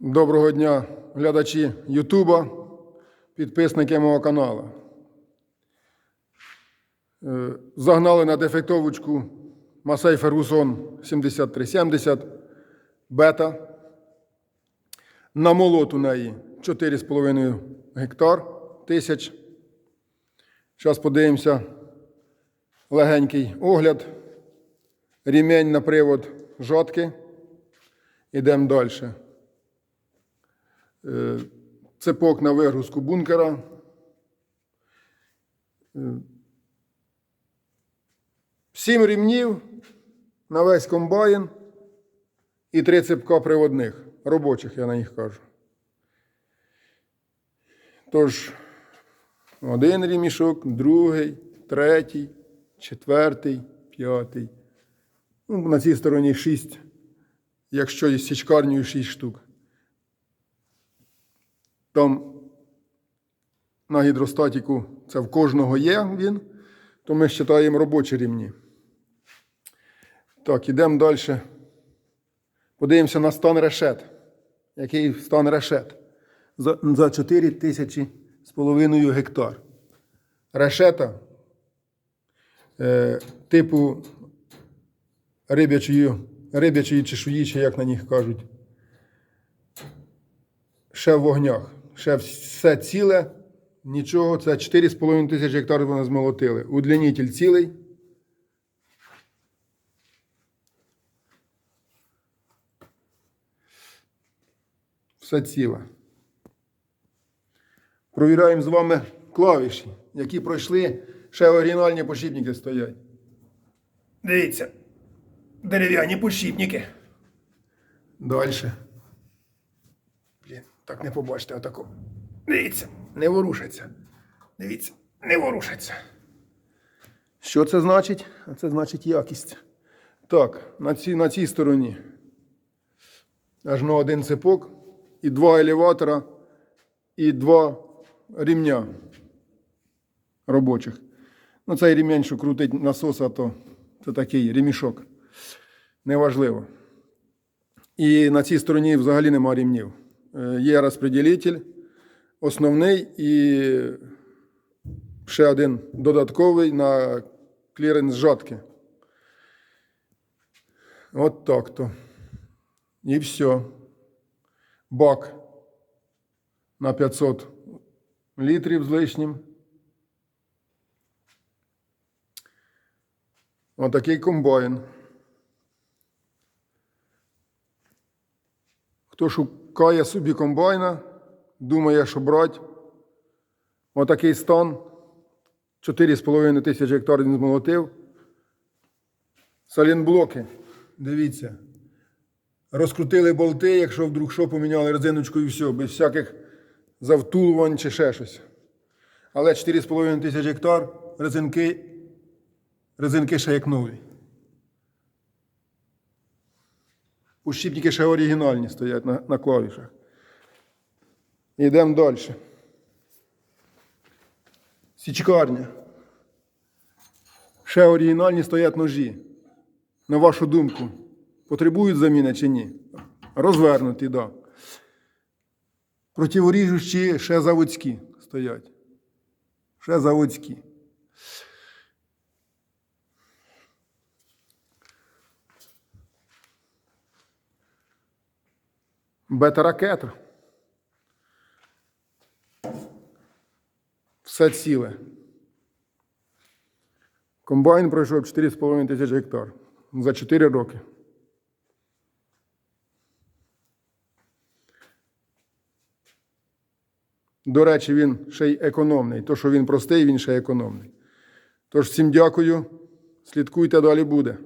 Доброго дня, глядачі Ютуба, підписники мого каналу. Е, Загнали на дефектовочку Масей Фергусон 7370 бета. На молот у неї 4,5 гектар тисяч. Зараз подивимося легенький огляд. Рімень на привод жодки. Ідемо далі. Е, Цепок на вигрузку бункера. Е, Сім рівнів на весь комбайн і три цепка приводних, робочих, я на них кажу. Тож, один рімішок, другий, третій, четвертий, п'ятий. Ну, на цій стороні шість, якщо із січкарнею шість штук. Там на гідростатіку це в кожного є він, то ми вважаємо робочі рівні. Так, ідемо далі. Подивимося на стан решет. Який стан решет? За, за 4 тисячі з половиною гектар. Решета е, типу рибячої, рибячої чешуї, чи як на них кажуть ще в вогнях. Ще все ціле, нічого. Це 4,5 тисячі гектарів вони змолотили. Удлінитель цілий. Все ціле. Провіряємо з вами клавіші, які пройшли, ще оригінальні пошипники стоять. Дивіться, дерев'яні пошипники. Далі. Так не побачите отако. Дивіться, не ворушаться. Дивіться, не ворушаться. Що це значить? Це значить якість. Так, на цій, на цій стороні аж на один цепок, і два елеватора, і два рівня робочих. Ну, цей рівень, що крутить насоса, то це такий ремішок. Неважливо. І на цій стороні взагалі нема рівнів. Е, Є розподілитель, основний і ще один додатковий на кліренс жатки. От так то. І все. Бак на 500 літрів з лишнім. Отакий комбайн. Хто шукає собі комбайна, думає, що брати. Отакий стан. 4,5 тисячі гектар він змолотив. Салінблоки. Дивіться. Розкрутили болти, якщо вдруг що поміняли резиночку і все, без всяких завтулувань чи ще щось. Але 4,5 тисяч гектар резинки, резинки ще як нові. Ущипники ще оригінальні стоять на, на клавішах. Йдемо далі. Січкарня. Ще оригінальні стоять ножі. На вашу думку, потребують заміни чи ні? Розвернуті, так. Да. Противоріжущі ще заводські стоять. Ще заводські. Бета-ракета. Все ціле. Комбайн пройшов 4,5 тисячі гектар за 4 роки. До речі, він ще й економний. То, що він простий, він ще економний. Тож всім дякую. Слідкуйте, далі буде.